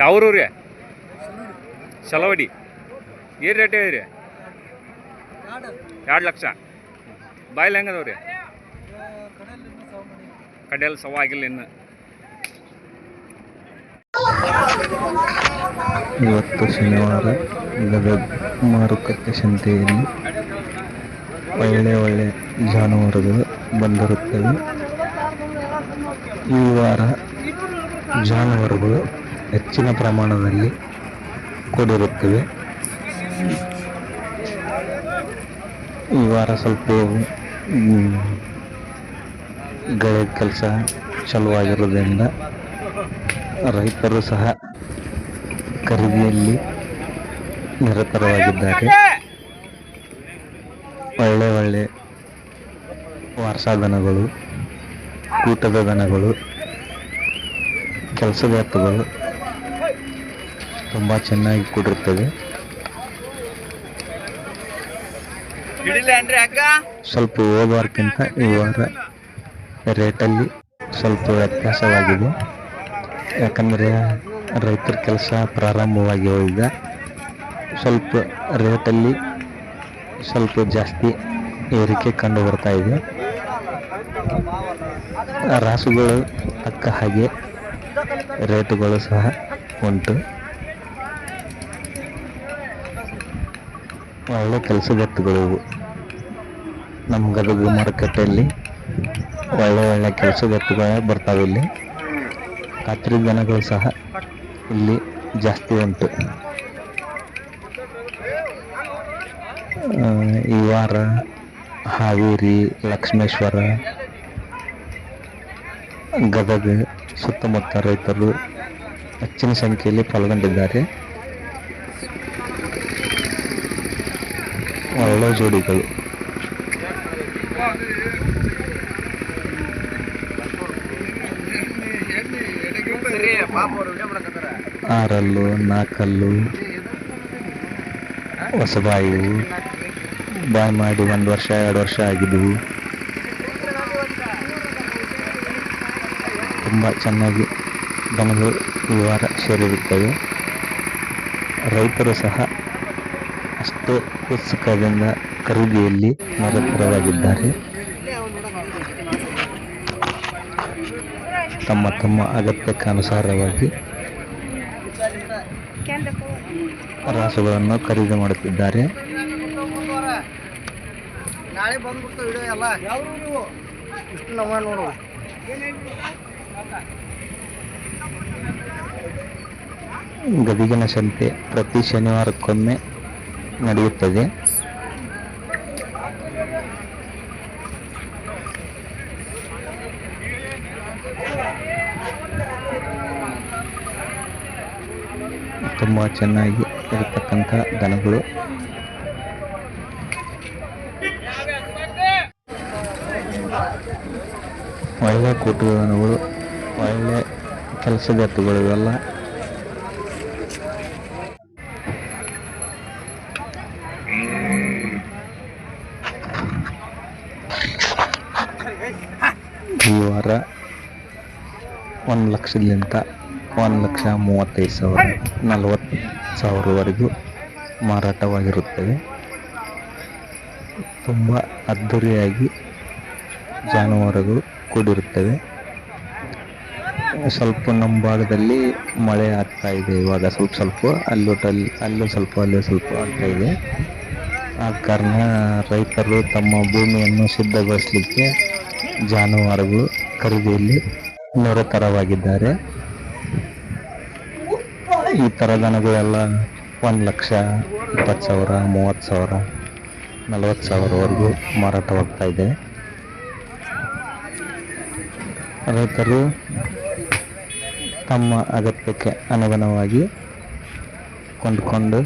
ಯಾವ್ರು ರೀ ಚಲವಡಿ ಏನು ರೇಟ್ ಹೇಳಿರಿ ಎರಡು ಲಕ್ಷ. ಬಾಯ್ಲ್ ಹೆಂಗದವ್ರಿ? ಕಡೆಯಲ್ಲಿ ಸವ ಆಗಿಲ್ಲ ಇನ್ನು. ಇವತ್ತು ಶನಿವಾರ ಗದಗ ಮಾರುಕಟ್ಟೆ ಸಂತೆಯಲ್ಲಿ ಒಳ್ಳೆ ಒಳ್ಳೆ ಜಾನುವಾರುಗಳು ಬಂದಿರುತ್ತವೆ. ಈ ವಾರ ಜಾನುವಾರುಗಳು ಹೆಚ್ಚಿನ ಪ್ರಮಾಣದಲ್ಲಿ ಕೂಡಿರುತ್ತವೆ. ಈ ವಾರ ಸ್ವಲ್ಪ ಗಳೆ ಕೆಲಸ ಚಲುವಾಗಿರೋದ್ರಿಂದ ರೈತರು ಸಹ ಖರೀದಿಯಲ್ಲಿ ನಿರತರವಾಗಿದ್ದಾರೆ. ಒಳ್ಳೆ ಒಳ್ಳೆ ವಾರ್ಸಾಧನಗಳು ಕೂಟದ ದನಗಳು ಕೆಲಸದ ಎತ್ತುಗಳು ತುಂಬ ಚೆನ್ನಾಗಿ ಕೂಡಿರುತ್ತವೆ. ಸ್ವಲ್ಪ ಹೋದ ವಾರಕ್ಕಿಂತ ಈ ವಾರ ರೇಟಲ್ಲಿ ಸ್ವಲ್ಪ ವ್ಯತ್ಯಾಸವಾಗಿದೆ. ಯಾಕಂದರೆ ರೈತರ ಕೆಲಸ ಪ್ರಾರಂಭವಾಗಿ ಹೋಗಿದೆ ಸ್ವಲ್ಪ ರೇಟಲ್ಲಿ ಸ್ವಲ್ಪ ಜಾಸ್ತಿ ಏರಿಕೆ ಕಂಡು ಬರ್ತಾ ಇದೆ. ರಾಸುಗಳು ತಕ್ಕ ಹಾಗೆ ರೇಟುಗಳು ಸಹ ಉಂಟು. ಒಳ್ಳೆ ಕೆಲಸದ ಎತ್ತುಗಳು ಇವು. ನಮ್ಮ ಗದಗ ಮಾರುಕಟ್ಟೆಯಲ್ಲಿ ಒಳ್ಳೆ ಒಳ್ಳೆ ಕೆಲಸದ ಎತ್ತುಗಳೇ ಬರ್ತಾವೆ ಇಲ್ಲಿ. ದನಗಳು ಸಹ ಇಲ್ಲಿ ಜಾಸ್ತಿ ಉಂಟು. ಈ ವಾರ ಹಾವೇರಿ, ಲಕ್ಷ್ಮೇಶ್ವರ, ಗದಗ ಸುತ್ತಮುತ್ತ ರೈತರು ಹೆಚ್ಚಿನ ಸಂಖ್ಯೆಯಲ್ಲಿ ಪಾಲ್ಗೊಂಡಿದ್ದಾರೆ. ಒಳ್ಳೆ ಜೋಡಿಗಳು. ಆರಲ್ಲು ನಾಲ್ಕಲ್ಲು ಹೊಸಬಾಯಿ ಬಾಯ್ ಮಾಡಿ ಒಂದು ವರ್ಷ, ಎರಡು ವರ್ಷ ಆಗಿದ್ದವು ತುಂಬ ಚೆನ್ನಾಗಿ ದನಗಳು ಈ ವಾರ ಸೇರಿರುತ್ತವೆ. ರೈತರು ಸಹ ಅಷ್ಟೇ ಉತ್ಸುಕದಿಂದ ಖರೀದಿಯಲ್ಲಿ ನಿರತರಾಗಿದ್ದಾರೆ ತಮ್ಮ ತಮ್ಮ ಅಗತ್ಯಕ್ಕನುಸಾರವಾಗಿ ರಾಸುಗಳನ್ನು ಖರೀದಿ ಮಾಡುತ್ತಿದ್ದಾರೆ. ಗದಿಗಿನ ಸಂತೆ ಪ್ರತಿ ಶನಿವಾರಕ್ಕೊಮ್ಮೆ ನಡೆಯುತ್ತದೆ. ತುಂಬ ಚೆನ್ನಾಗಿ ಇರತಕ್ಕಂಥ ದನಗಳು. ಒಳ್ಳೆ ಕೂಟು ದನಗಳು ಒಳ್ಳೆ ಕೆಲಸದ ಎತ್ತುಗಳು ಇವೆಲ್ಲ. ಈ ವಾರ ಒಂದು ಲಕ್ಷದಿಂದ ಒಂದು ಲಕ್ಷ ಮೂವತ್ತೈದು ಸಾವಿರ ನಲವತ್ತು ಸಾವಿರವರೆಗೂ ಮಾರಾಟವಾಗಿರುತ್ತವೆ ತುಂಬ ಅದ್ದೂರಿಯಾಗಿ ಜಾನುವಾರುಗಳು ಕೂಡಿರುತ್ತವೆ. ಸ್ವಲ್ಪ ನಮ್ಮ ಭಾಗದಲ್ಲಿ ಮಳೆ ಆಗ್ತಾ ಇದೆ. ಇವಾಗ ಸ್ವಲ್ಪ ಸ್ವಲ್ಪ ಅಲ್ಲೂ ಅಲ್ಲೂ ಸ್ವಲ್ಪ ಅಲ್ಲೂ ಸ್ವಲ್ಪ ಆಗ್ತಾ ಇದೆ. ಆ ಕಾರಣ ರೈತರು ತಮ್ಮ ಭೂಮಿಯನ್ನು ಸಿದ್ಧಗೊಳಿಸಲಿಕ್ಕೆ ಜಾನುವಾರುಗಳು ಖರೀದಿಯಲ್ಲಿ ನಿರತರವಾಗಿದ್ದಾರೆ. ಈ ಥರ ದನಗಳೆಲ್ಲ ಒಂದು ಲಕ್ಷ ಇಪ್ಪತ್ತು ಸಾವಿರ ಮೂವತ್ತು ಸಾವಿರ ನಲ್ವತ್ತು ಸಾವಿರವರೆಗೂ ಮಾರಾಟವಾಗ್ತಾ ಇದೆ. ರೈತರು ತಮ್ಮ ಅಗತ್ಯಕ್ಕೆ ಅನುಗುಣವಾಗಿ ಕೊಂಡುಕೊಂಡು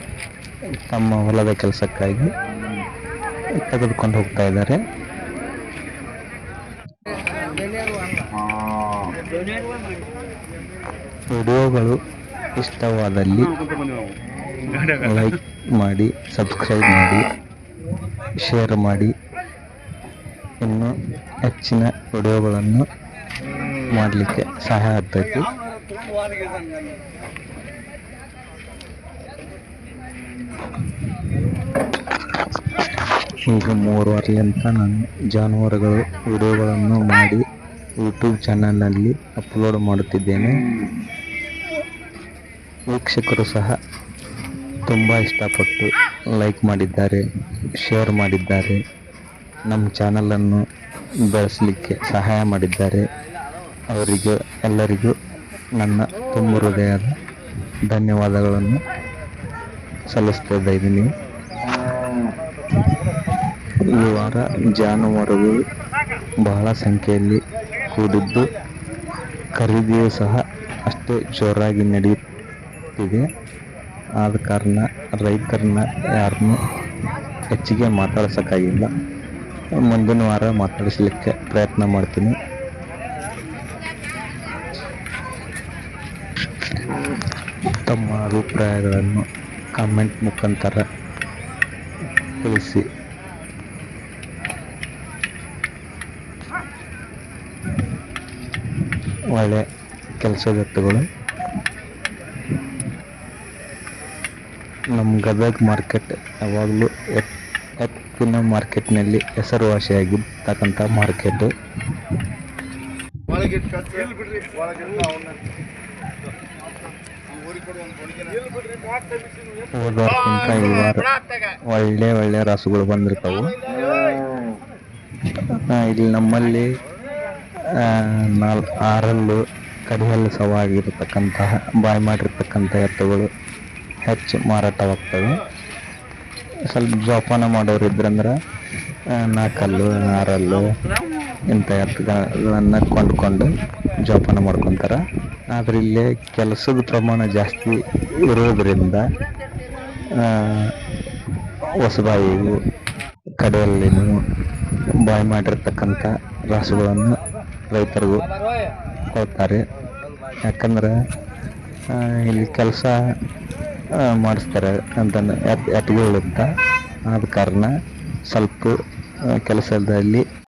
ತಮ್ಮ ಹೊಲದ ಕೆಲಸಕ್ಕಾಗಿ ತೆಗೆದುಕೊಂಡು ಹೋಗ್ತಾ ಇದ್ದಾರೆ. ವಿಡಿಯೋಗಳು ಇಷ್ಟವಾದಲ್ಲಿ ಲೈಕ್ ಮಾಡಿ, ಸಬ್ಸ್ಕ್ರೈಬ್ ಮಾಡಿ, ಶೇರ್ ಮಾಡಿ. ಇನ್ನು ಹೆಚ್ಚಿನ ವಿಡಿಯೋಗಳನ್ನು ಮಾಡಲಿಕ್ಕೆ ಸಹಾಯ ಆಗ್ತೈತಿ. ಈಗ ಮೂರುವರೆಲಿಂತ ನಾನು ಜಾನುವಾರುಗಳು ವಿಡಿಯೋಗಳನ್ನು ಮಾಡಿ ಯೂಟ್ಯೂಬ್ ಚಾನಲ್ನಲ್ಲಿ ಅಪ್ಲೋಡ್ ಮಾಡುತ್ತಿದ್ದೇನೆ. ವೀಕ್ಷಕರು ಸಹ ತುಂಬ ಇಷ್ಟಪಟ್ಟು ಲೈಕ್ ಮಾಡಿದ್ದಾರೆ ಶೇರ್ ಮಾಡಿದ್ದಾರೆ ನಮ್ಮ ಚಾನಲನ್ನು ಬೆಳೆಸಲಿಕ್ಕೆ ಸಹಾಯ ಮಾಡಿದ್ದಾರೆ. ಅವರಿಗೆ ಎಲ್ಲರಿಗೂ ನನ್ನ ತುಂಬ ಹೃದಯದ ಧನ್ಯವಾದಗಳನ್ನು ಸಲ್ಲಿಸ್ತಾ ಇದ್ದೀನಿ. ಈ ವಾರ ಜಾನುವಾರುಗಳು ಬಹಳ ಸಂಖ್ಯೆಯಲ್ಲಿ ಕೂಡಿದ್ದು, ಖರೀದಿಯು ಸಹ ಅಷ್ಟೇ ಜೋರಾಗಿ ನಡೆಯುತ್ತಿದೆ ಆದ ಕಾರಣ ರೈತರನ್ನ ಯಾರನ್ನೂ ಹೆಚ್ಚಿಗೆ ಮಾತಾಡ್ಸೋಕ್ಕಾಗಿಲ್ಲ. ಮುಂದಿನ ವಾರ ಮಾತಾಡಿಸ್ಲಿಕ್ಕೆ ಪ್ರಯತ್ನ ಮಾಡ್ತೀನಿ. ತಮ್ಮ ಅಭಿಪ್ರಾಯಗಳನ್ನು ಕಾಮೆಂಟ್ ಮುಖಾಂತರ ತಿಳಿಸಿ. ಒಳ್ಳೆ ಕೆಲಸದತ್ತುಗಳು ನಮ್ಮ ಗದಗ ಮಾರ್ಕೆಟ್ ಯಾವಾಗಲೂ ಎತ್ ಎತ್ತಿನ ಮಾರ್ಕೆಟ್ನಲ್ಲಿ ಹೆಸರುವಾಸಿಯಾಗಿರ್ತಕ್ಕಂಥ ಮಾರ್ಕೆಟು ಹೋದಕ್ಕಿಂತ ಈ ವಾರ ಒಳ್ಳೆ ಒಳ್ಳೆ ರಸಗಳು ಬಂದಿರ್ತಾವು. ಇಲ್ಲಿ ನಮ್ಮಲ್ಲಿ ನಾಲ್, ಆರಲ್ಲು ಕಡಿಹಲ್ಲು ಸವಾಗಿರತಕ್ಕಂತಹ, ಬಾಯಿ ಮಾಡಿರ್ತಕ್ಕಂಥ ಎತ್ತುಗಳು. ಹೆಚ್ಚು ಮಾರಾಟವಾಗ್ತವೆ. ಸ್ವಲ್ಪ ಜೋಪಾನ ಮಾಡೋರು ಇದ್ರಂದ್ರೆ ನಾಲ್ಕಲ್ಲು ಆರಲ್ಲು, ಇಂಥ ಎತ್ತುಗಳನ್ನು ಕೊಂಡ್ಕೊಂಡು ಜೋಪಾನ ಮಾಡ್ಕೊತಾರೆ. ಆದರೆ ಇಲ್ಲಿ ಕೆಲಸದ ಪ್ರಮಾಣ ಜಾಸ್ತಿ ಇರೋದ್ರಿಂದ ಕಡೆಯಲ್ಲಿ ಕಡೆಯಲ್ಲಿನೂ ಬಾಯಿ ಮಾಡಿರ್ತಕ್ಕಂಥ ರಾಸುಗಳನ್ನು ರೈತರಿಗೂ ಕೊಡ್ತಾರೆ. ಯಾಕಂದ್ರೆ ಇಲ್ಲಿ ಕೆಲಸ ಮಾಡಿಸ್ತಾರೆ ಅಂತ ಎತ್ ಅಂತ ಆದ ಕಾರಣ ಸ್ವಲ್ಪ ಕೆಲಸದಲ್ಲಿ